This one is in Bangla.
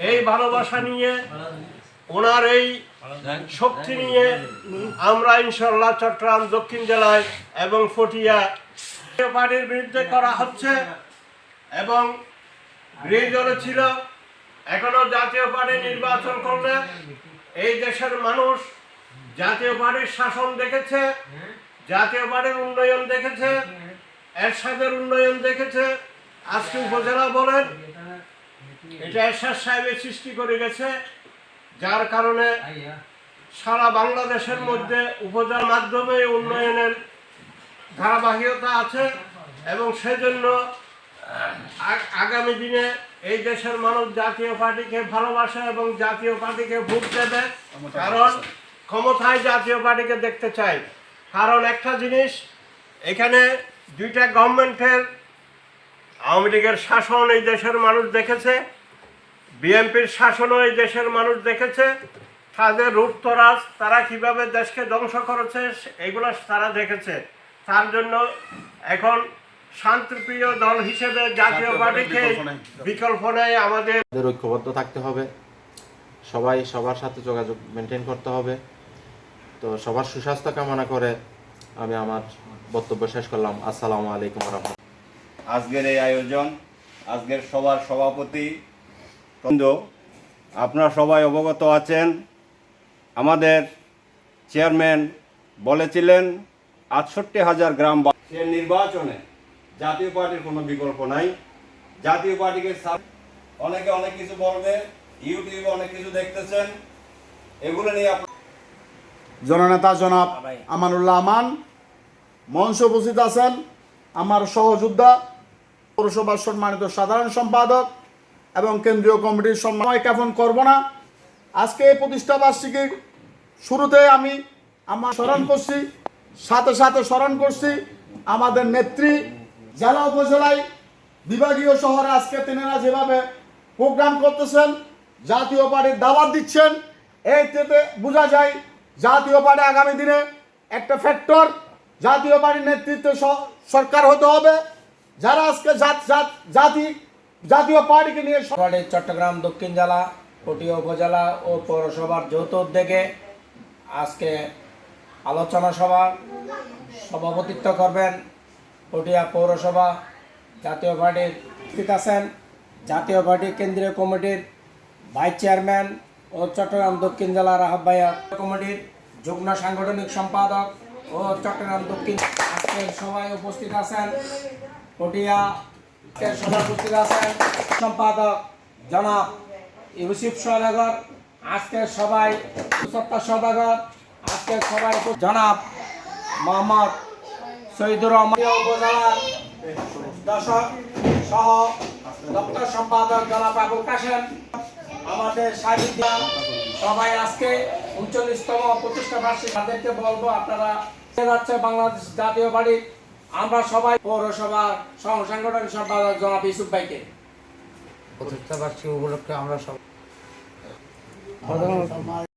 এই ভালোবাসা নিয়ে, ওনার এই শক্তি নিয়ে আমরা ইনশাল্লাহ চট্টগ্রাম দক্ষিণ জেলায় এবং ফটিয়া পার্টির বিরুদ্ধে করা হচ্ছে এবং গৃহজলে ছিল, এখনও জাতীয় পার্টি নির্বাচন করলে এই দেশের মানুষ জাতীয় পার্টির শাসন দেখেছে, জাতীয় পার্টির উন্নয়ন দেখেছে, এরশাদের উন্নয়ন দেখেছে। আজকে উপজেলা বলেন এটা এরশাদ সাহেবের সৃষ্টি করে গেছে যার কারণে সারা বাংলাদেশের মধ্যে উপজেলার মাধ্যমে উন্নয়নের ধারাবাহিকতা আছে এবং সেজন্য আগামী দিনে এই দেশের মানুষ জাতীয় পার্টিকে ভালোবাসে এবং জাতীয় পার্টিকে ভোট দেবে কারণ ক্ষমতায় জাতীয় পার্টিকে দেখতে চাই। কারণ একটা জিনিস এখানে দুইটা গভর্নমেন্টের আওয়ামী লীগের শাসন এই দেশের মানুষ দেখেছে। বিএনপির শাসনও এই দেশের মানুষ দেখেছে তাদের রূপতরাজ তারা কীভাবে দেশকে ধ্বংস করেছে এগুলো তারা দেখেছে। তার জন্য এখন শান্তিপ্রিয় দল হিসেবে জাতীয় পার্টিকে বিকল্প নেই। আমাদের ঐক্যবদ্ধ থাকতে হবে। সবাই সবার সাথে যোগাযোগ মেনটেন করতে হবে। তো সবার সুস্বাস্থ্য কামনা করে আমি আমার বক্তব্য শেষ করলাম। আসসালামু আলাইকুম রহমতুল্লাহ। আজকের এই আয়োজন আজকের সবার সভাপতি বৃন্দ, আপনারা সবাই অবগত আছেন। আমাদের চেয়ারম্যান বলেছিলেন আটষট্টি হাজার গ্রাম সে নির্বাচনে জাতীয় পার্টির কোনো বিকল্প নাই। জাতীয় পার্টিকে অনেকে অনেক কিছু বলবে ইউটিউবে অনেক কিছু দেখতেছেন। এগুলো নিয়ে আপনার জননেতা জনাব আমানুল্লাহ আমান মঞ্চ উপস্থিত আছেন আমার সহযোদ্ধা পৌরসভার সম্মানিত সাধারণ সম্পাদক এবং কেন্দ্রীয় কমিটির সম্মান জ্ঞাপন করব না। আজকে এই প্রতিষ্ঠা বার্ষিকীর শুরুতে আমি আমার স্মরণ করছি, সাথে সাথে স্মরণ করছি আমাদের নেত্রী জেলা উপজেলায় বিভাগীয় শহরে আজকে তেনারা যেভাবে প্রোগ্রাম করতেছেন, জাতীয় পার্টির দাওয়াত দিচ্ছেন, এই থেকে বোঝা যায় জাতীয় পার্টি আগামী দিনে একটা ফ্যাক্টর জাতীয় পার্টির নেতৃত্বে সরকার হতে হবে। যারা আজকে জাত জাত জাতি জাতীয় পার্টিকে নিয়ে চট্টগ্রাম দক্ষিণ জেলা পটিয়া উপজেলা ও পৌরসভার যৌথ উদ্যোগে আজকে আলোচনা সভা সভাপতিত্ব করবেন পটিয়া পৌরসভা জাতীয় পার্টির উপস্থিত আছেন। জাতীয় পার্টি কেন্দ্রীয় কমিটির ভাইস চেয়ারম্যান ও চট্টগ্রাম দক্ষিণ জেলার আহ্বায়ক কমিটির যুগ্ম সাংগঠনিক সম্পাদক ও চট্টগ্রাম দক্ষিণ আজকের সভায় উপস্থিত আছেন পটিয়া সভায় আছেন সম্পাদক জনাব ইউসুফ সদাগর, আজকের সবাই সত্তা সদাগর, আজকের সবাই জনাব মোহাম্মদ শহীদুর রহমান উপজেলার দশক সহ দপ্তর সম্পাদক জনাব আবুল কাশেম, আমাদের সাহিত্য সবাই আজকে উনচল্লিশতম প্রতিষ্ঠা বার্ষিক। তাদেরকে বলব, আপনারা যাচ্ছে বাংলাদেশ জাতীয় পার্টি আমরা সবাই পৌরসভার সংগঠন সাংগঠনিক সম্পাদক জনাব ইসুফ ভাইকে। প্রতিষ্ঠা বার্ষিকী উপলক্ষে আমরা সব